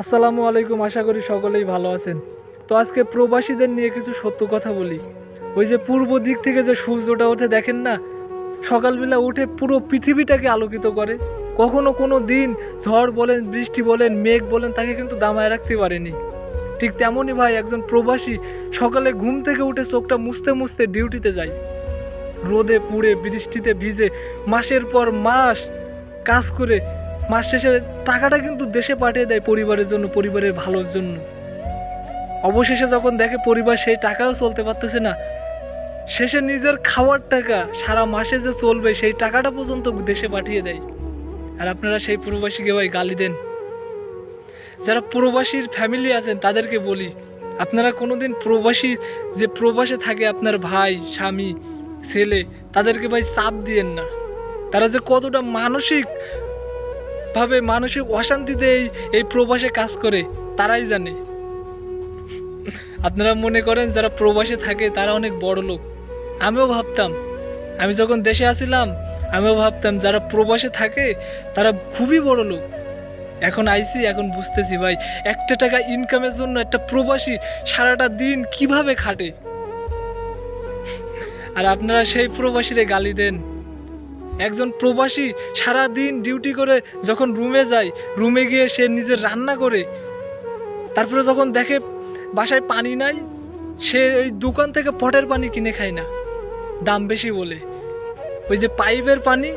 আসসালামু আলাইকুম, আশা করি সকলেই ভালো আছেন। তো আজকে প্রবাসীদের নিয়ে কিছু সত্য কথা বলি। ওই যে পূর্ব দিক থেকে যে সূর্যটা ওঠে, দেখেন না? সকালবেলা উঠে পুরো পৃথিবীটাকে আলোকিত করে। কখনো কোনো দিন ঝড় বলেন, বৃষ্টি বলেন, মেঘ বলেন, তাকে কিন্তু দামায় রাখতে পারেনি। ঠিক তেমনই ভাই, একজন প্রবাসী সকালে ঘুম থেকে উঠে চোখটা মুছতে মুছতে ডিউটিতে যায়। রোদে পুড়ে, বৃষ্টিতে ভিজে, মাসের পর মাস কাজ করে মাস শেষে টাকাটা কিন্তু দেশে পাঠিয়ে দেয় পরিবারের জন্য, পরিবারের ভালোর জন্য। অবশেষে যখন দেখে পরিবার সেই টাকাও চলতে পারতেছে না, শেষে নিজের খাওয়ার টাকা সারা মাসে যে চলবে সেই টাকাটা পর্যন্ত দেশে পাঠিয়ে দেয়। আর আপনারা সেই প্রবাসীকে ভাই গালি দেন। যারা প্রবাসীর ফ্যামিলি আছেন, তাদেরকে বলি, আপনারা কোনোদিন প্রবাসী, যে প্রবাসে থাকে আপনার ভাই, স্বামী, ছেলে, তাদেরকে ভাই চাপ দিয়েন না। তারা যে কতটা মানসিক ভাবে মানসিক অশান্তিতে এই এই প্রবাসে কাজ করে, তারাই জানে। আপনারা মনে করেন যারা প্রবাসে থাকে, তারা অনেক বড় লোক। আমিও ভাবতাম, আমি যখন দেশে আসিলাম, আমিও ভাবতাম যারা প্রবাসে থাকে, তারা খুবই বড় লোক। এখন আইসি, এখন বুঝতেছি, ভাই, একটা টাকা ইনকামের জন্য একটা প্রবাসী সারাটা দিন কীভাবে খাটে? আর আপনারা সেই প্রবাসীরে গালি দেন। একজন প্রবাসী সারা দিন ডিউটি করে যখন রুমে যায়, রুমে গিয়ে সে নিজের রান্না করে। তারপরে যখন দেখে বাসায় পানি নাই, সে ওই দোকান থেকে পটের পানি কিনে খায় না। দাম বেশি বলে। ওই যে পাইপের পানি,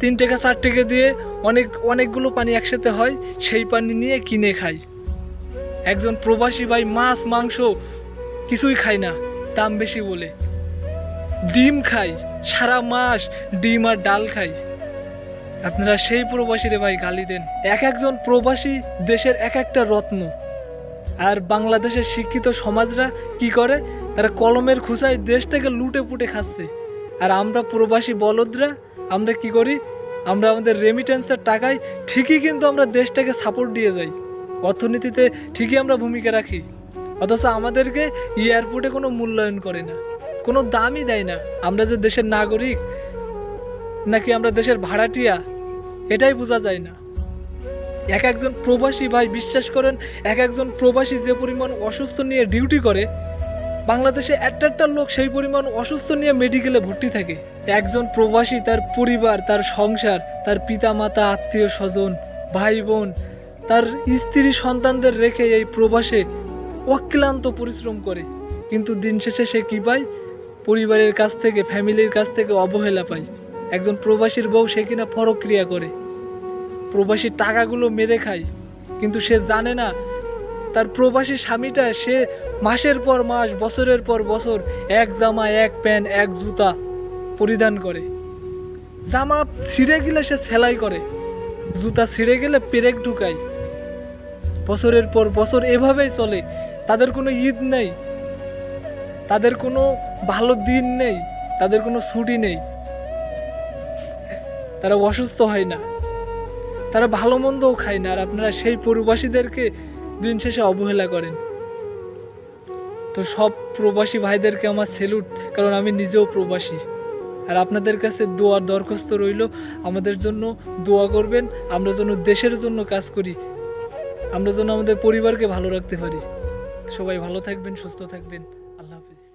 তিন টাকা, চার টাকা দিয়ে অনেক, অনেকগুলো পানি একসাথে হয়, সেই পানি নিয়ে কিনে খায়। একজন প্রবাসী ভাই মাছ, মাংস কিছুই খায় না, দাম বেশি বলে। ডিম খাই সারা মাস ডিম আর ডাল খাই। আপনারা সেই প্রবাসীরে ভাই গালি দেন। এক একজন প্রবাসী দেশের এক একটা রত্ন। আর বাংলাদেশের শিক্ষিত সমাজরা কি করে? তারা কলমের খুঁচায় দেশটাকে লুটে পুটে খাচ্ছে। আর আমরা প্রবাসী বলদরা, আমরা কি করি? আমরা আমাদের রেমিটেন্সের টাকায় ঠিকই কিন্তু আমরা দেশটাকে সাপোর্ট দিয়ে যাই। অর্থনীতিতে ঠিকই আমরা ভূমিকা রাখি। অথচ আমাদেরকে এয়ারপোর্টে কোনো মূল্যায়ন করে না। কোনো দামই দেয় না। আমরা যে দেশের নাগরিক, নাকি আমরা দেশের ভাড়াটিয়া, এটাই বোঝা যায় না। এক একজন প্রবাসী ভাই বিশ্বাস করেন, এক একজন প্রবাসী যে পরিমাণ অসুস্থ নিয়ে ডিউটি করে, বাংলাদেশে একটা একটা লোক সেই পরিমাণ অসুস্থ নিয়ে মেডিকেলে ভর্তি থাকে। একজন প্রবাসী তার পরিবার, তার সংসার, তার পিতা মাতা আত্মীয় স্বজন, ভাই বোন, তার স্ত্রী সন্তানদের রেখে এই প্রবাসে অক্লান্ত পরিশ্রম করে। কিন্তু দিন শেষে সে কী পায়? পরিবারের কাছ থেকে, ফ্যামিলির কাছ থেকে অবহেলা পায়। একজন প্রবাসীর বউ সে কিনা পরক্রিয়া করে। প্রবাসীর টাকাগুলো মেরে খায়, কিন্তু সে জানে না তার প্রবাসী স্বামীটা সে মাসের পর মাস, বছরের পর বছর এক জামা, এক প্যান্ট, এক জুতা পরিধান করে। জামা ছিঁড়ে গেলে সে সেলাই করে, জুতা ছিঁড়ে গেলে পেরেক ঢুকায়। বছরের পর বছর এভাবেই চলে, তাদের কোনো ঈদ নেই, তাদের কোনো ভালো দিন নেই, তাদের কোনো ছুটি নেই। তারা অসুস্থ হয় না। তারা ভালো মন্দও খায় না, আর আপনারা সেই প্রবাসীদেরকে দিন শেষে অবহেলা করেন। তো সব প্রবাসী ভাইদেরকে আমার সেলুট, কারণ আমি নিজেও প্রবাসী। আর আপনাদের কাছে দোয়ার দরখাস্ত রইল, আমাদের জন্য দোয়া করবেন, আমরা যেন দেশের জন্য কাজ করি, আমরা যেন আমাদের পরিবারকে ভালো রাখতে পারি। সবাই ভালো থাকবেন, সুস্থ থাকবেন। আল্লাহ হাফিজ।